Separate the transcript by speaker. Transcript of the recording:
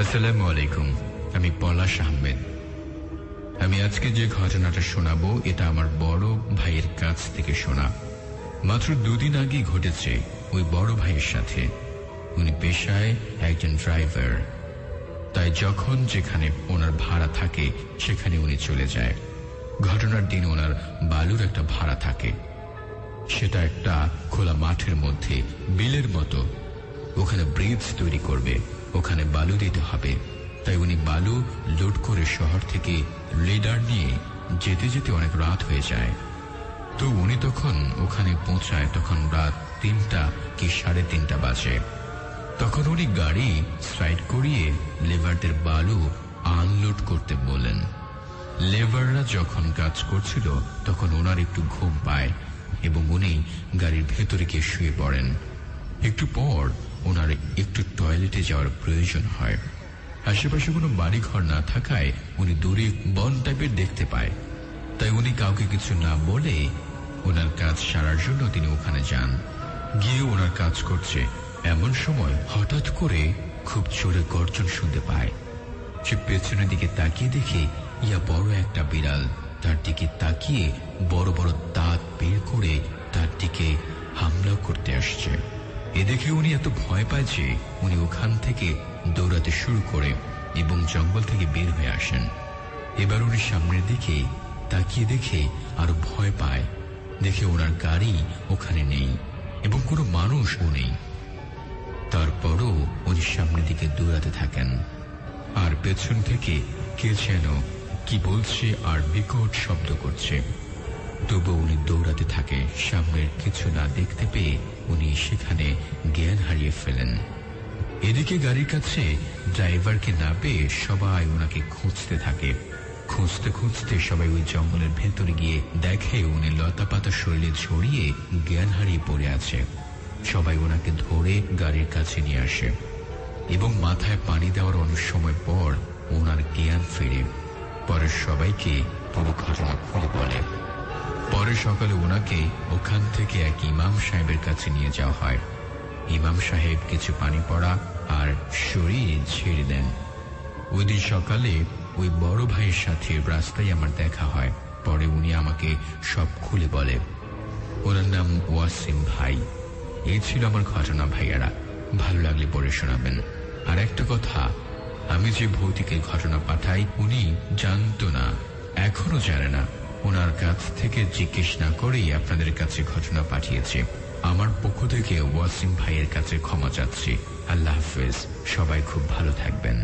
Speaker 1: আসসালামু আলাইকুম। আমি পলাশ আহমেদ। আমি আজকে যে ঘটনাটা শোনাবো, এটা আমার বড় ভাইয়ের কাছ থেকে শোনা। মাত্র দুদিন আগে ঘটেছে ওই বড় ভাইয়ের সাথে। উনি পেশায় একজন ড্রাইভার। তাই যখন যেখানে ওনার ভাড়া থাকে, সেখানে উনি চলে যায়। ঘটনার দিন ওনার বালুর একটা ভাড়া থাকে। সেটা একটা খোলা মাঠের মধ্যে, বিলের মতো। ওখানে ব্রিজ তৈরি করবে। ওখানে বালু দিতে হবে। তাই উনি বালু লোড করে শহর থেকে লিডার নিয়ে যেতে যেতে অনেক রাত হয়ে যায়। তো উনি তখন ওখানে পৌঁছায়, তখন রাত তিনটা কি সাড়ে তিনটা বাজে। তখন উনি গাড়ি সাইড করিয়ে লেবারদের বালু আনলোড করতে বলেন লেবাররা যখন কাজ করছিল, তখন ওনার একটু ঘুম পায় এবং উনি গাড়ির ভেতরে গিয়ে শুয়ে পড়েন। একটু পর ওনার একটু টয়লেটে যাওয়ার প্রয়োজন হয়। আশেপাশে কোনো বাড়িঘর না থাকায় উনি দূরে বন টাইপের দেখতে পায়। তাই উনি কাউকে কিছু না বলে ওনার কাজ সারার জন্য তিনি ওখানে যান। গিয়ে ওনার কাজ করছে। এমন সময় হঠাৎ করে খুব জোরে গর্জন শুনতে পায়। সে পেছনের দিকে তাকিয়ে দেখে ইয়া বড় একটা বিড়াল। তার দিকে তাকিয়ে বড় বড় দাঁত বের করে তার দিকে হামলা করতে আসছে। এ দেখে উনি এত ভয় পায় যে উনি ওখান থেকে দৌড়াতে শুরু করে এবং জঙ্গল থেকে বের হয়ে আসেন। এবার উনি সামনের দিকে তাকিয়ে দেখে আরও ভয় পায়। দেখে ওনার গাড়ি ওখানে নেই এবং কোনো মানুষও নেই। তারপরও উনি সামনের দিকে দৌড়াতে থাকেন। আর পেছন থেকে কে যেন কি বলছে আর বিকট শব্দ করছে। তবু উনি দৌড়াতে থাকে। সামনের কিছু না দেখতে পেয়ে উনি সেখানে জ্ঞান হারিয়ে ফেলেন। এদিকে গাড়ির কাছে ড্রাইভারকে না পেয়ে সবাই ওনাকে খুঁজতে থাকে। খুঁজতে খুঁজতে সবাই ওই জঙ্গলের ভেতরে গিয়ে দেখে উনি লতা পাতা শরীরে ছড়িয়ে জ্ঞান হারিয়ে পড়ে আছে। সবাই ওনাকে ধরে গাড়ির কাছে নিয়ে আসে এবং মাথায় পানি দেওয়ার অনেক সময় পর ওনার জ্ঞান ফেরে। পরে সবাইকে পুরো ঘটনা খুলে বলে। পরে সকালে ওনাকে ওখান থেকে এক ইমাম সাহেবের কাছে নিয়ে যাওয়া হয়। ইমাম সাহেব কিছু পানি পড়া আর শরীর ছেড়ে দেন। ওই দিন সকালে ওই বড় ভাইয়ের সাথে রাস্তায় আমার দেখা হয়। পরে উনি আমাকে সব খুলে বলে, ওনার নাম ওয়াসিম ভাই। এই ছিল আমার ঘটনা, ভাইয়ারা। ভালো লাগলে পড়ে শোনাবেন। আর একটা কথা, আমি যে ভৌতিকের ঘটনা পাঠাই, উনি জানতো না, এখনও জানে না। ওনার কাছ থেকে জিজ্ঞেস না করেই আপনাদের কাছে ঘটনা পাঠিয়েছে। আমার পক্ষ থেকে ওয়াসিম ভাইয়ের কাছে ক্ষমা চাচ্ছি। আল্লাহ হাফেজ, সবাই খুব ভালো থাকবেন।